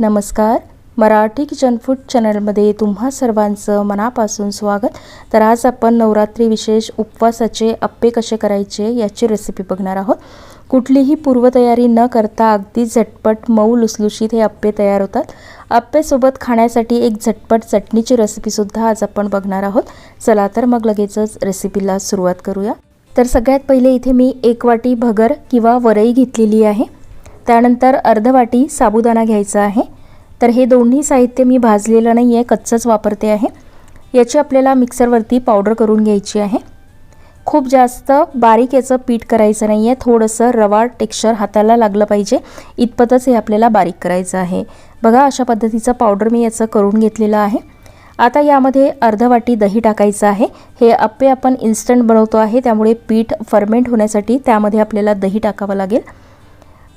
नमस्कार. Marathi kitchen food चॅनलमध्ये तुम्हा सर्वांचं मनापासून स्वागत. तर आज आपण नवरात्री विशेष उपवासाचे अप्पे कसे करायचे याची रेसिपी बघणार आहोत. कुठलीही पूर्वतयारी न करता अगदी झटपट मऊ लुसलुशीत हे अप्पे तयार होतात. अप्पेसोबत खाण्यासाठी एक झटपट चटणीची रेसिपीसुद्धा आज आपण बघणार आहोत. चला तर मग लगेचच रेसिपीला सुरुवात करूया. तर सगळ्यात पहिले इथे मी एक वाटी भगर किंवा वरई घेतलेली आहे. त्यानंतर अर्धवाटी साबुदाणा घ्यायचा आहे. तर हे दोन्ही साहित्य मी भाजलेलं नाही आहे कच्चंच वापरते आहे. याची आपल्याला मिक्सरवरती पावडर करून घ्यायची आहे. खूप जास्त बारीक याचं पीठ करायचं नाही आहे थोडंसं रवा टेक्स्चर हाताला लागलं पाहिजे. इतपतच हे आपल्याला बारीक करायचं आहे. बघा अशा पद्धतीचं पावडर मी याचं करून घेतलेलं आहे. आता यामध्ये अर्ध वाटी दही टाकायचं आहे. हे अप्पे आपण इन्स्टंट बनवतो आहे त्यामुळे पीठ फर्मेंट होण्यासाठी त्यामध्ये आपल्याला दही टाकावं लागेल.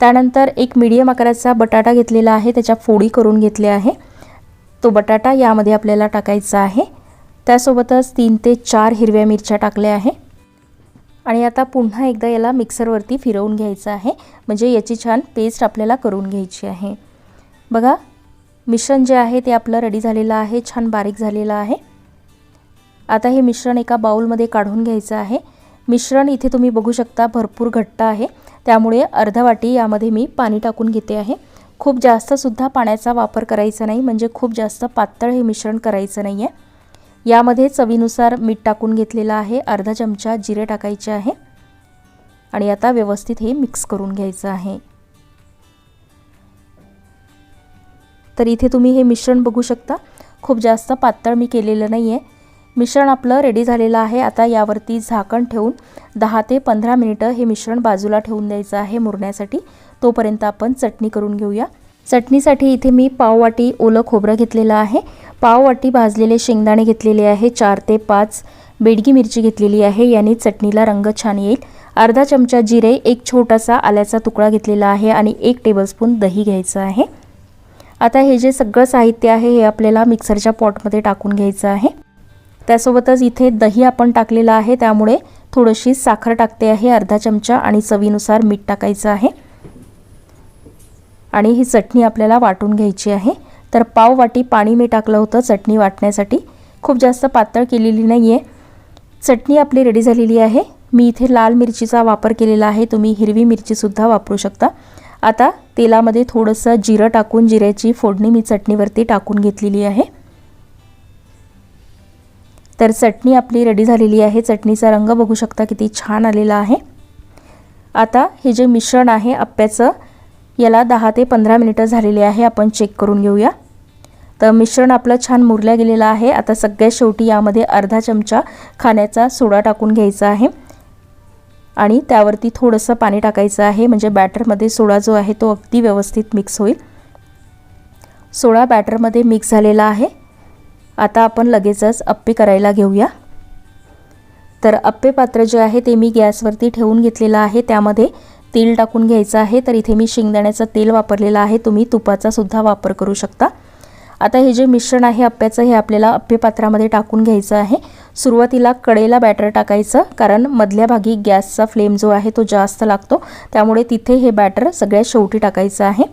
त्यानंतर एक मीडियम आकाराचा बटाटा घेतलेला आहे त्याच्या फोडी करून घेतल्या आहे. तो बटाटा यामध्ये आपल्याला टाकायचा आहे. त्यासोबतच तीन ते चार हिरव्या मिरच्या टाकल्या आहे. आणि आता पुन्हा एकदा याला मिक्सरवरती फिरवून घ्यायचं आहे. म्हणजे याची छान पेस्ट आपल्याला करून घ्यायची आहे. बघा मिश्रण जे आहे ते आपलं रेडी झालेलं आहे छान बारीक झालेलं आहे. आता हे मिश्रण एका बाऊलमध्ये काढून घ्यायचं आहे. मिश्रण इथे तुम्ही बघू शकता भरपूर घट्ट आहे. त्यामुळे अर्धा वाटी यामध्ये मी पाणी टाकून घेते आहे. खूप जास्तसुद्धा पाण्याचा वापर करायचा नाही म्हणजे खूप जास्त पातळ हे मिश्रण करायचं नाही आहे यामध्ये चवीनुसार मीठ टाकून घेतलेलं आहे अर्धा चमचा जिरे टाकायचे आहे. आणि आता व्यवस्थित हे मिक्स करून घ्यायचं आहे. तर इथे तुम्ही हे मिश्रण बघू शकता. खूप जास्त पातळ मी केलेलं नाही आहे मिश्रण आपलं रेडी झालेलं आहे. आता यावरती झाकण ठेवून दहा ते पंधरा मिनिटं हे मिश्रण बाजूला ठेवून द्यायचं आहे मुरण्यासाठी. तोपर्यंत आपण चटणी करून घेऊया. चटणीसाठी इथे मी पाववाटी ओलं खोबरं घेतलेलं आहे. पाववाटी भाजलेले शेंगदाणे घेतलेले आहे. चार ते पाच बेडगी मिरची घेतलेली आहे. याने चटणीला रंग छान येईल. अर्धा चमचा जिरे एक छोटासा आल्याचा तुकडा घेतलेला आहे आणि एक टेबलस्पून दही घ्यायचं आहे. आता हे जे सगळं साहित्य आहे हे आपल्याला मिक्सरच्या पॉटमध्ये टाकून घ्यायचं आहे. त्यासोबतच इथे दही आपण टाकलेलं आहे. त्यामुळे थोडीशी साखर टाकते आहे. अर्धा चमचा आणि चवीनुसार मीठ टाकायचं आहे. आणि ही चटणी आपल्याला वाटून घ्यायची आहे. तर पाव वाटी पाणी मी टाकलं होतं चटणी वाटण्यासाठी. खूप जास्त पातळ केलेली नाही आहे चटणी आपली रेडी झालेली आहे. मी इथे लाल मिरचीचा वापर केलेला आहे. तुम्ही हिरवी मिरचीसुद्धा वापरू शकता. आता तेलामध्ये थोडंसं जिरं टाकून जिऱ्याची फोडणी मी चटणीवरती टाकून घेतलेली आहे. तर चटणी आपली रेडी झालेली आहे. चटणीचा रंग बघू शकता किती छान आलेला आहे. आता हे जे मिश्रण आहे आप्याचं याला दहा ते पंधरा मिनिटं झालेले आहे. आपण चेक करून घेऊया. तर मिश्रण आपलं छान मुरल्या गेलेलं आहे. आता सगळ्यात शेवटी यामध्ये अर्धा चमचा खाण्याचा सोडा टाकून घ्यायचा आहे. आणि त्यावरती थोडंसं पाणी टाकायचं आहे. म्हणजे बॅटरमध्ये सोडा जो आहे तो अगदी व्यवस्थित मिक्स होईल. सोडा बॅटरमध्ये मिक्स झालेला आहे. आता आपण लगेचच अप्पे करायला घेऊया. तर अप्पे पात्र जे आहे ते मी गॅसवरती ठेवून घेतलेलं आहे. त्यामध्ये तेल टाकून घ्यायचं आहे. तर इथे मी शेंगदाण्याचं तेल वापरलेलं आहे. तुम्ही तुपाचा सुद्धा वापर करू शकता. आता हे जे मिश्रण आहे अप्प्याचं हे आपल्याला अप्पे पात्रामध्ये टाकून घ्यायचं आहे. सुरुवातीला कडेला बॅटर टाकायचं कारण मधल्या भागी गॅसचा फ्लेम जो आहे तो जास्त लागतो. त्यामुळे तिथे हे बॅटर सगळ्यात शेवटी टाकायचं आहे.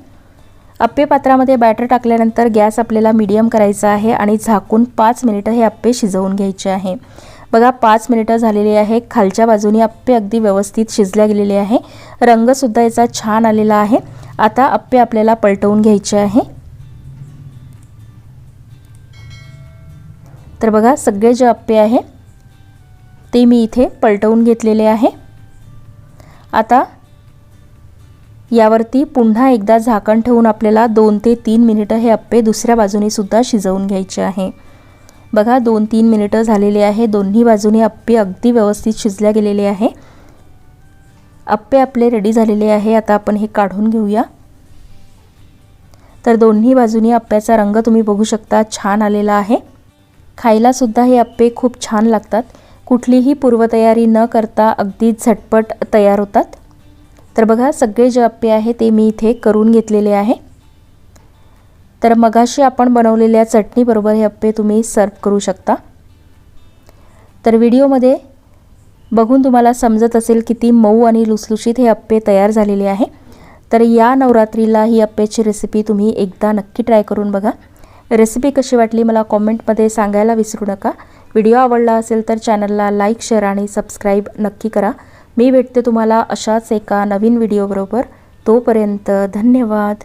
अप्पे पात्रामध्ये बॅटर टाकल्यानंतर गॅस आपल्याला मीडियम करायचा आहे आणि झाकून पाच मिनिटं हे अप्पे शिजवून घ्यायचे आहे. बघा पाच मिनिटं झालेली आहे. खालच्या बाजूने अप्पे अगदी व्यवस्थित शिजल्या गेलेले आहे. रंगसुद्धा याचा छान आलेला आहे. आता अप्पे आपल्याला पलटवून घ्यायचे आहे. तर बघा सगळे जे अप्पे आहे ते मी इथे पलटवून घेतलेले आहे. आता यावरती पुन्हा एकदा झाकण ठेवून आपल्याला दोन ते तीन मिनिटं हे अप्पे दुसऱ्या बाजूने सुद्धा शिजवून घ्यायचे आहे. बघा दोन तीन मिनिटं झालेले आहे. दोन्ही बाजूने अप्पे अगदी व्यवस्थित शिजल्या गेलेले आहे. अप्पे आपले रेडी झालेले आहे. आता आपण हे काढून घेऊया. तर दोन्ही बाजूनी अप्प्याचा रंग तुम्ही बघू शकता छान आलेला आहे. खायलासुद्धा हे अप्पे खूप छान लागतात. कुठलीही पूर्वतयारी न करता अगदी झटपट तयार होतात. तर बघा सगळे जे अप्पे आहे ते मी इथे करून घेतलेले आहे. तर मगाशी आपण बनवलेल्या चटणीबरोबर हे अप्पे तुम्ही सर्व करू शकता. तर व्हिडिओमध्ये बघून तुम्हाला समजत असेल किती मऊ आणि लुसलुशीत हे अप्पे तयार झालेले आहे. तर या नवरात्रीला ही अप्प्याची रेसिपी तुम्ही एकदा नक्की ट्राय करून बघा. रेसिपी कशी वाटली मला कॉमेंटमध्ये सांगायला विसरू नका. व्हिडिओ आवडला असेल तर चॅनलला लाईक शेअर आणि सबस्क्राईब नक्की करा. मी भेटते तुम्हाला अशाच एका नवीन व्हिडिओबरोबर तोपर्यंत धन्यवाद.